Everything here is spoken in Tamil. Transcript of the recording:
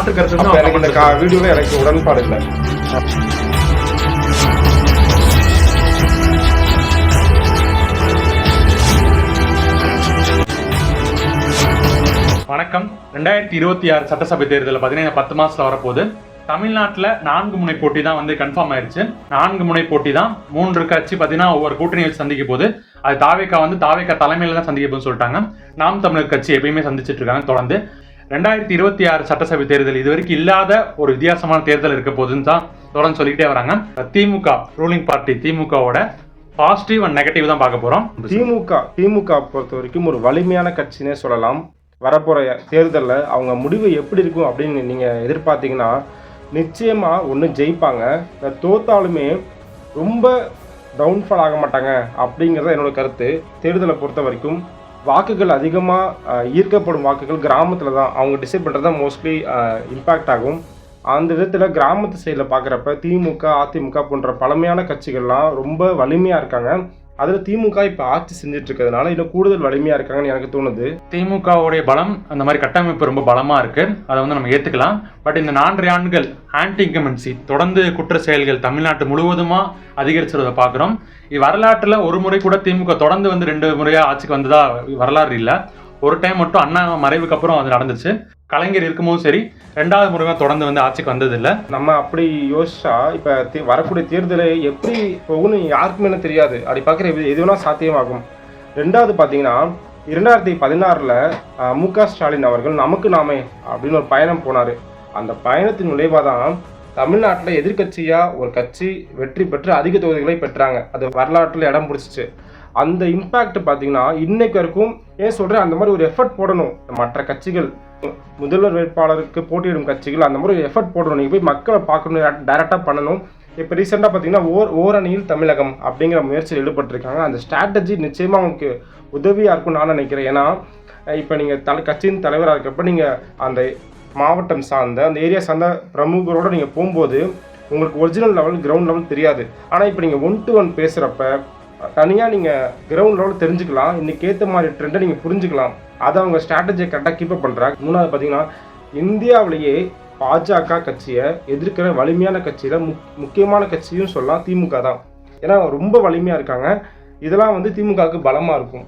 மாற்று கருத்து எனக்கு இந்த வீடியோல எனக்கு உடன்பாடு இல்லை. வணக்கம். ரெண்டாயிரத்தி இருபத்தி ஆறு சட்டசபை தேர்தலில் பார்த்தீங்கன்னா பத்து மாசத்துல வரப்போகுது. தமிழ்நாட்டில் நான்கு முனை போட்டி தான் வந்து கன்ஃபார்ம் ஆயிருச்சு. நான்கு முனை போட்டி தான் மூன்று கட்சி பார்த்தீங்கன்னா ஒவ்வொரு கூட்டணி வச்சு சந்திக்க போகுது. அது தாவேக்கா வந்து தாவேக்கா தலைமையில தான் சந்திக்க போகுதுன்னு சொல்லிட்டாங்க. நாம் தமிழர் கட்சி எப்பயுமே சந்திச்சிட்டு இருக்காங்க தொடர்ந்து. ரெண்டாயிரத்தி இருபத்தி ஆறு சட்டசபை தேர்தல் இது வரைக்கும் இல்லாத ஒரு வித்தியாசமான தேர்தல் இருக்க போதுன்னு தான் தொடர்ந்து சொல்லிக்கிட்டே வராங்க. திமுக ரூலிங் பார்ட்டி திமுகவோட பாசிட்டிவ் அண்ட் நெகட்டிவ் தான் பார்க்க போறோம். திமுக திமுக பொறுத்த வரைக்கும் ஒரு வலிமையான கட்சினே சொல்லலாம். வரப்போகிற தேர்தலில் அவங்க முடிவு எப்படி இருக்கும் அப்படின்னு நீங்கள் எதிர்பார்த்தீங்கன்னா நிச்சயமாக ஒன்று ஜெயிப்பாங்க. தோத்தாலுமே ரொம்ப டவுன்ஃபால் ஆக மாட்டாங்க அப்படிங்கிறது என்னோட கருத்து. தேர்தலை பொறுத்த வரைக்கும் வாக்குகள் அதிகமாக ஈர்க்கப்படும் வாக்குகள் கிராமத்தில் தான். அவங்க டிசைட் பண்ணுறது தான் மோஸ்ட்லி இம்பேக்ட் ஆகும். அந்த விதத்தில் கிராமத்து சைடில் பார்க்குறப்ப திமுக அதிமுக போன்ற பழமையான கட்சிகள்லாம் ரொம்ப வலிமையாக இருக்காங்க. அதில் திமுக இப்போ ஆட்சி செஞ்சுட்டு இருக்கிறதுனால இன்னும் கூடுதல் வலிமையாக இருக்காங்கன்னு எனக்கு தோணுது. திமுகவுடைய பலம் அந்த மாதிரி கட்டமைப்பு ரொம்ப பலமாக இருக்கு. அதை வந்து நம்ம ஏற்றுக்கலாம் பட் இந்த நான்கு ஆண்டுகள் ஆன்டி இன்கமென்சி தொடர்ந்து குற்ற செயல்கள் தமிழ்நாட்டு முழுவதுமா அதிகரிச்சிருதை பார்க்குறோம். இது ஒரு முறை கூட திமுக தொடர்ந்து வந்து ரெண்டு முறையாக ஆட்சிக்கு வந்ததா வரலாறு இல்லை. ஒரு டைம் மட்டும் அண்ணா மறைவுக்கு அப்புறம் அது நடந்துச்சு. கலைஞர் இருக்கும்போதும் சரி ரெண்டாவது முறையாக தொடர்ந்து வந்து ஆட்சிக்கு வந்ததில்லை. நம்ம அப்படி யோசிச்சா இப்போ வரக்கூடிய தேர்தலை எப்படி போகும்னு யாருக்குமே தெரியாது. அப்படி பார்க்குற எது எது வேணால் சாத்தியமாகும். ரெண்டாவது பார்த்தீங்கன்னா இரண்டாயிரத்தி பதினாறில் மு க ஸ்டாலின் அவர்கள் நமக்கு நாமே அப்படின்னு ஒரு பயணம் போனார். அந்த பயணத்தின் விளைவாக தான் தமிழ்நாட்டில் எதிர்க்கட்சியாக ஒரு கட்சி வெற்றி பெற்று அதிக தொகுதிகளை பெற்றாங்க. அது வரலாற்றில் இடம் பிடிச்சிச்சு. அந்த இம்பேக்ட் பார்த்தீங்கன்னா இன்னைக்கு வரைக்கும் ஏன் சொல்கிறேன் அந்த மாதிரி ஒரு எஃபர்ட் போடணும். மற்ற கட்சிகள் முதல்வர் வேட்பாளருக்கு போட்டியிடும் கட்சிகள் அந்த மாதிரி ஒரு எஃபர்ட் போடணும். நீங்கள் போய் மக்களை பார்க்கணும் டைரெக்டாக பண்ணணும். இப்போ ரீசெண்டாக பார்த்தீங்கன்னா ஓர் ஓரணியில் தமிழகம் அப்படிங்கிற முயற்சியில் ஈடுபட்டிருக்காங்க. அந்த ஸ்ட்ராட்டஜி நிச்சயமாக உங்களுக்கு உதவியாக இருக்கும்னு நான் நினைக்கிறேன். ஏன்னா இப்போ நீங்கள் தலை கட்சியின் தலைவராக இருக்கப்போ நீங்கள் அந்த மாவட்டம் சார்ந்த அந்த ஏரியா சார்ந்த பிரமுகரோட நீங்கள் போகும்போது உங்களுக்கு ஒரிஜினல் லெவல் கிரவுண்ட் லெவல் தெரியாது. ஆனால் இப்போ நீங்கள் ஒன் டு ஒன் பேசுகிறப்ப தனியாக நீங்கள் கிரவுண்ட் லெவலில் தெரிஞ்சுக்கலாம். இன்றைக்கி ஏற்ற மாதிரி ட்ரெண்டை நீங்கள் புரிஞ்சுக்கலாம். அதை அவங்க ஸ்ட்ராட்டஜியை கரெக்டாக கீப்பப் பண்ணுறாங்க மூணாவது பார்த்தீங்கன்னா இந்தியாவிலேயே பாஜக கட்சியை எதிர்க்கிற வலிமையான கட்சியில் முக் முக்கியமான கட்சியும் சொல்லலாம் திமுக தான். ஏன்னா ரொம்ப வலிமையாக இருக்காங்க. இதெல்லாம் வந்து திமுகவுக்கு பலமாக இருக்கும்.